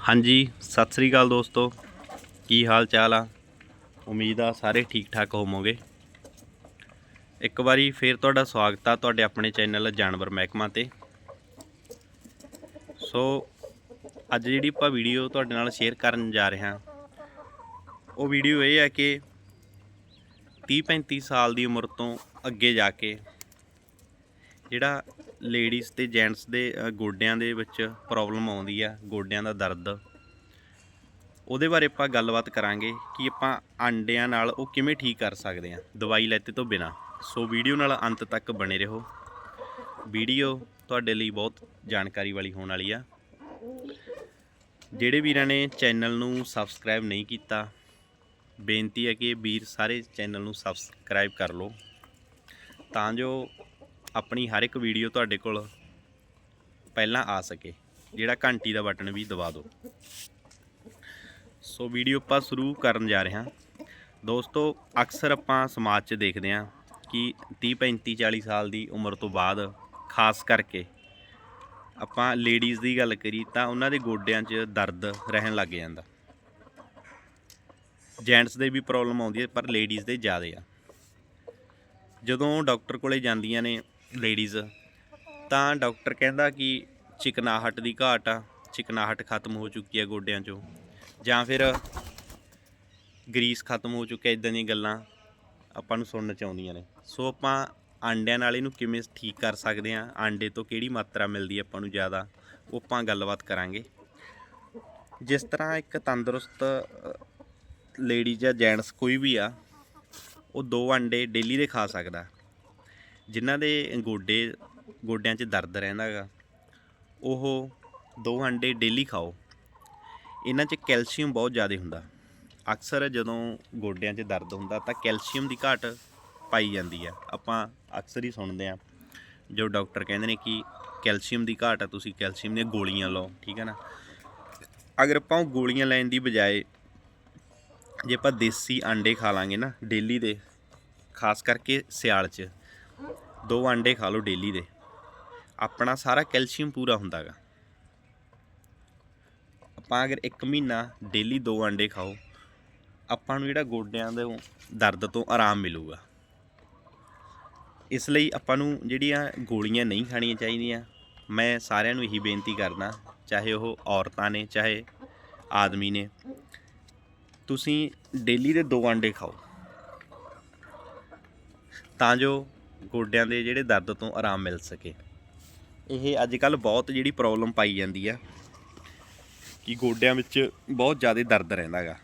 ਹਾਂਜੀ, ਸਤਿ ਸ੍ਰੀ ਅਕਾਲ ਦੋਸਤੋ। ਕੀ ਹਾਲ ਚਾਲ ਆ? ਉਮੀਦ ਆ ਸਾਰੇ ਠੀਕ ਠਾਕ ਹੋਵੋਗੇ। ਇੱਕ ਵਾਰੀ ਫੇਰ ਤੁਹਾਡਾ ਸਵਾਗਤ ਆ ਤੁਹਾਡੇ ਆਪਣੇ ਚੈਨਲ ਜਾਨਵਰ ਮਹਿਕਮਾ ਤੇ। ਸੋ, ਅੱਜ ਜਿਹੜੀ ਆਪਾਂ ਵੀਡੀਓ ਤੁਹਾਡੇ ਨਾਲ ਸ਼ੇਅਰ ਕਰਨ ਜਾ ਰਹੇ ਹਾਂ, ਉਹ ਵੀਡੀਓ ਇਹ ਹੈ ਕਿ 30 35 ਸਾਲ ਦੀ ਉਮਰ ਤੋਂ ਅੱਗੇ ਜਾ ਕੇ ਜਿਹੜਾ ਲੇਡੀਜ਼ ਤੇ ਜੈਂਟਸ ਦੇ ਗੋਡਿਆਂ ਦੇ ਵਿੱਚ ਪ੍ਰੋਬਲਮ ਆਉਂਦੀ ਆ, ਗੋਡਿਆਂ ਦਾ ਦਰਦ। ਉਹਦੇ ਬਾਰੇ ਆਪਾਂ ਗੱਲਬਾਤ ਕਰਾਂਗੇ ਕਿ ਆਪਾਂ ਆਂਡਿਆਂ ਨਾਲ ਉਹ ਕਿਵੇਂ ਠੀਕ ਕਰ ਸਕਦੇ ਆ, ਦਵਾਈ ਲੈਤੇ ਤੋਂ ਬਿਨਾ। ਸੋ ਵੀਡੀਓ ਨਾਲ ਅੰਤ ਤੱਕ ਬਣੇ ਰਹੋ। ਵੀਡੀਓ ਤੁਹਾਡੇ ਲਈ ਬਹੁਤ ਜਾਣਕਾਰੀ ਵਾਲੀ ਹੋਣ ਵਾਲੀ ਆ। ਜਿਹੜੇ ਵੀਰਾਂ ਨੇ ਚੈਨਲ ਨੂੰ ਸਬਸਕ੍ਰਾਈਬ ਨਹੀਂ ਕੀਤਾ, ਬੇਨਤੀ ਹੈ ਕਿ ਵੀਰ ਸਾਰੇ ਚੈਨਲ ਨੂੰ ਸਬਸਕ੍ਰਾਈਬ ਕਰ ਲਓ। ਤਾਂ ਜੋ ਆਪਣੀ ਹਰ ਇੱਕ ਵੀਡੀਓ ਤੁਹਾਡੇ ਕੋਲ ਪਹਿਲਾਂ ਆ ਸਕੇ। ਜਿਹੜਾ ਘੰਟੀ ਦਾ ਬਟਨ ਵੀ ਦਬਾ ਦਿਓ। ਸੋ ਵੀਡੀਓ ਆਪਾਂ ਸ਼ੁਰੂ ਕਰਨ ਜਾ ਰਹੇ ਹਾਂ। ਦੋਸਤੋ, ਅਕਸਰ ਆਪਾਂ ਸਮਾਜ 'ਚ ਦੇਖਦੇ ਹਾਂ ਕਿ 30 35 40 ਸਾਲ ਦੀ ਉਮਰ ਤੋਂ ਬਾਅਦ ਖਾਸ ਕਰਕੇ ਆਪਾਂ ਲੇਡੀਜ਼ ਦੀ ਗੱਲ ਕਰੀ ਤਾਂ ਉਹਨਾਂ ਦੇ ਗੋਡਿਆਂ 'ਚ ਦਰਦ ਰਹਿਣ ਲੱਗ ਜਾਂਦਾ। ਜੈਂਟਸ ਦੇ ਵੀ ਪ੍ਰੋਬਲਮ ਆਉਂਦੀ ਹੈ, ਪਰ ਲੇਡੀਜ਼ ਦੇ ਜ਼ਿਆਦਾ ਆ। ਜਦੋਂ ਡਾਕਟਰ ਕੋਲੇ ਜਾਂਦੀਆਂ ਨੇ ਲੇਡੀਜ਼। ਤਾਂ ਡਾਕਟਰ ਕਹਿੰਦਾ ਕਿ ਚਿਕਨਾਹਟ ਦੀ ਘਾਟ ਆ, ਚਿਕਨਾਹਟ ਖਤਮ ਹੋ ਚੁੱਕੀ ਆ ਗੋਡਿਆਂ 'ਚੋਂ। ਜਾਂ ਫਿਰ ਗਰੀਸ ਖਤਮ ਹੋ ਚੁੱਕਿਆ ਇਦਾਂ ਦੀਆਂ ਗੱਲਾਂ ਆਪਾਂ ਨੂੰ ਸੁਣਨ ਚ ਆਉਂਦੀਆਂ ਨੇ। ਸੋ ਆਪਾਂ ਆਂਡਿਆਂ ਨਾਲ ਇਹਨੂੰ ਕਿਵੇਂ ਠੀਕ ਕਰ ਸਕਦੇ ਆ ਆਂਡੇ ਤੋਂ ਕਿਹੜੀ ਮਾਤਰਾ ਮਿਲਦੀ ਆਪਾਂ ਨੂੰ ਜ਼ਿਆਦਾ, ਉਹ ਆਪਾਂ ਗੱਲਬਾਤ ਕਰਾਂਗੇ। ਜਿਸ ਤਰ੍ਹਾਂ ਇੱਕ ਤੰਦਰੁਸਤ ਲੇਡੀ ਜਾਂ ਜੈਂਟਸ ਕੋਈ ਵੀ ਆ, ਉਹ ਦੋ ਆਂਡੇ ਡੇਲੀ ਦੇ ਖਾ ਸਕਦਾ। ਜਿਨ੍ਹਾਂ ਦੇ ਗੋਡੇ, ਗੋਡਿਆਂ 'ਚ ਦਰਦ ਰਹਿੰਦਾ ਗਾ ਉਹ ਦੋ ਅੰਡੇ ਡੇਲੀ ਖਾਓ। ਇਹਨਾਂ 'ਚ ਕੈਲਸ਼ੀਅਮ ਬਹੁਤ ਜ਼ਿਆਦਾ ਹੁੰਦਾ। ਅਕਸਰ ਜਦੋਂ ਗੋਡਿਆਂ 'ਚ ਦਰਦ ਹੁੰਦਾ ਤਾਂ ਕੈਲਸ਼ੀਅਮ ਦੀ ਘਾਟ ਪਾਈ ਜਾਂਦੀ ਆ ਆਪਾਂ ਅਕਸਰ ਹੀ ਸੁਣਦੇ ਆ ਜੋ ਡਾਕਟਰ ਕਹਿੰਦੇ ਨੇ ਕਿ ਕੈਲਸ਼ੀਅਮ ਦੀ ਘਾਟ ਆ, ਤੁਸੀਂ ਕੈਲਸ਼ੀਅਮ ਦੀਆਂ ਗੋਲੀਆਂ ਲਓ, ਠੀਕ ਹੈ ਨਾ? ਅਗਰ ਆਪਾਂ ਉਹ ਗੋਲੀਆਂ ਲੈਣ ਦੀ ਬਜਾਏ ਜੇ ਆਪਾਂ ਦੇਸੀ ਆਂਡੇ ਖਾ ਲਾਂਗੇ ਨਾ ਡੇਲੀ ਦੇ, ਖਾਸ ਕਰਕੇ ਸਿਆਲ 'ਚ ਦੋ ਆਂਡੇ ਖਾ ਲਓ ਡੇਲੀ ਦੇ। ਆਪਣਾ ਸਾਰਾ ਕੈਲਸ਼ੀਅਮ ਪੂਰਾ ਹੁੰਦਾਗਾ। ਆਪਾਂ ਅਗਰ 1 ਮਹੀਨਾ ਡੇਲੀ ਦੋ ਆਂਡੇ ਖਾਓ, ਆਪਾਂ ਨੂੰ ਜਿਹੜਾ ਗੋਡਿਆਂ ਦੇ ਦਰਦ ਤੋਂ ਆਰਾਮ ਮਿਲੂਗਾ। ਇਸ ਲਈ ਆਪਾਂ ਨੂੰ ਜਿਹੜੀਆਂ ਗੋਲੀਆਂ ਨਹੀਂ ਖਾਣੀਆਂ ਚਾਹੀਦੀਆਂ, ਮੈਂ ਸਾਰਿਆਂ ਨੂੰ ਇਹੀ ਬੇਨਤੀ ਕਰਦਾ, ਚਾਹੇ ਉਹ ਔਰਤਾਂ ਨੇ, ਚਾਹੇ ਆਦਮੀ ਨੇ, ਤੁਸੀਂ ਡੇਲੀ ਦੇ ਦੋ ਆਂਡੇ ਖਾਓ। ਤਾਂ ਜੋ ਗੋਡਿਆਂ ਦੇ ਜਿਹੜੇ ਦਰਦ ਤੋਂ ਆਰਾਮ ਮਿਲ ਸਕੇ। ਇਹ ਅੱਜ ਕੱਲ ਬਹੁਤ ਜਿਹੜੀ ਪ੍ਰੋਬਲਮ ਪਾਈ ਜਾਂਦੀ ਆ ਕਿ ਗੋਡਿਆਂ ਵਿੱਚ ਬਹੁਤ ਜ਼ਿਆਦਾ ਦਰਦ ਰਹਿੰਦਾ ਹੈਗਾ।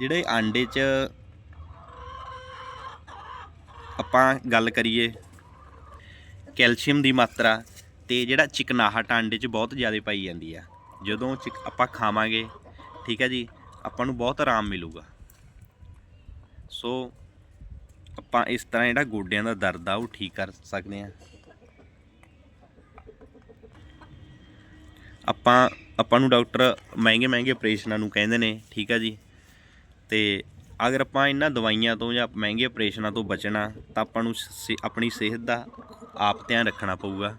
ਜਿਹੜੇ ਆਂਡੇ 'ਚ ਆਪਾਂ ਗੱਲ ਕਰੀਏ, ਕੈਲਸ਼ੀਅਮ ਦੀ ਮਾਤਰਾ ਤੇ ਜਿਹੜਾ ਚਿਕਨਾਹਟ ਆਂਡੇ 'ਚ ਬਹੁਤ ਜ਼ਿਆਦਾ ਪਾਈ ਜਾਂਦੀ ਆ। ਜਦੋਂ ਚਿਕ ਆਪਾਂ ਖਾਵਾਂਗੇ, ਠੀਕ ਹੈ ਜੀ, ਆਪਾਂ ਨੂੰ ਬਹੁਤ ਆਰਾਮ ਮਿਲੂਗਾ। ਸੋ ਆਪਾਂ ਇਸ ਤਰ੍ਹਾਂ ਜਿਹੜਾ ਗੋਡਿਆਂ ਦਾ ਦਰਦ ਆ, ਉਹ ਠੀਕ ਕਰ ਸਕਦੇ ਆ ਆਪਾਂ ਆਪਾਂ ਨੂੰ ਡਾਕਟਰ ਮਹਿੰਗੇ ਮਹਿੰਗੇ ਆਪਰੇਸ਼ਨਾਂ ਨੂੰ ਕਹਿੰਦੇ ਨੇ, ਠੀਕ ਆ ਜੀ। ਤੇ ਅਗਰ ਆਪਾਂ ਇਹਨਾਂ ਦਵਾਈਆਂ ਤੋਂ ਜਾਂ ਮਹਿੰਗੇ ਆਪਰੇਸ਼ਨਾਂ ਤੋਂ ਬਚਣਾ, ਤਾਂ ਆਪਾਂ ਨੂੰ ਸੇ- ਆਪਣੀ ਸਿਹਤ ਦਾ ਆਪ ਧਿਆਨ ਰੱਖਣਾ ਪਊਗਾ।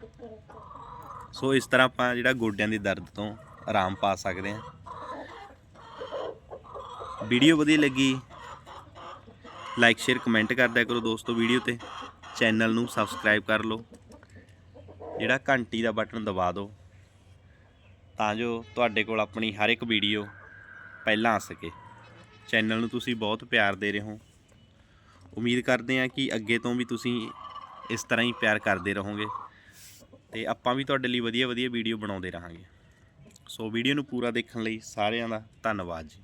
ਸੋ ਇਸ ਤਰ੍ਹਾਂ ਆਪਾਂ ਜਿਹੜਾ ਗੋਡਿਆਂ ਦੇ ਦਰਦ ਤੋਂ ਆਰਾਮ ਪਾ ਸਕਦੇ ਹਾਂ। ਵੀਡੀਓ ਵਧੀਆ ਲੱਗੀ ਲਾਈਕ, ਸ਼ੇਅਰ, ਕਮੈਂਟ ਕਰਦਿਆ ਕਰੋ ਦੋਸਤੋ ਵੀਡੀਓ ਤੇ। ਚੈਨਲ ਨੂੰ ਸਬਸਕ੍ਰਾਈਬ ਕਰ ਲਓ। ਜਿਹੜਾ ਘੰਟੀ ਦਾ ਬਟਨ ਦਬਾ ਦਿਓ, ਤਾਂ ਜੋ ਤੁਹਾਡੇ ਕੋਲ ਆਪਣੀ ਹਰ ਇੱਕ ਵੀਡੀਓ ਪਹਿਲਾਂ ਆ ਸਕੇ। ਚੈਨਲ ਨੂੰ ਤੁਸੀਂ ਬਹੁਤ ਪਿਆਰ ਦੇ ਰਹੇ ਹੋ। ਉਮੀਦ ਕਰਦੇ ਹਾਂ ਕਿ ਅੱਗੇ ਤੋਂ ਵੀ ਤੁਸੀਂ ਇਸ ਤਰ੍ਹਾਂ ਹੀ ਪਿਆਰ ਕਰਦੇ ਰਹੋਗੇ ਤੇ ਆਪਾਂ ਵੀ ਤੁਹਾਡੇ ਲਈ ਵਧੀਆ ਵਧੀਆ ਵੀਡੀਓ ਬਣਾਉਂਦੇ ਰਹਾਂਗੇ। ਸੋ ਵੀਡੀਓ ਨੂੰ ਪੂਰਾ ਦੇਖਣ ਲਈ ਸਾਰਿਆਂ ਦਾ ਧੰਨਵਾਦ ਜੀ।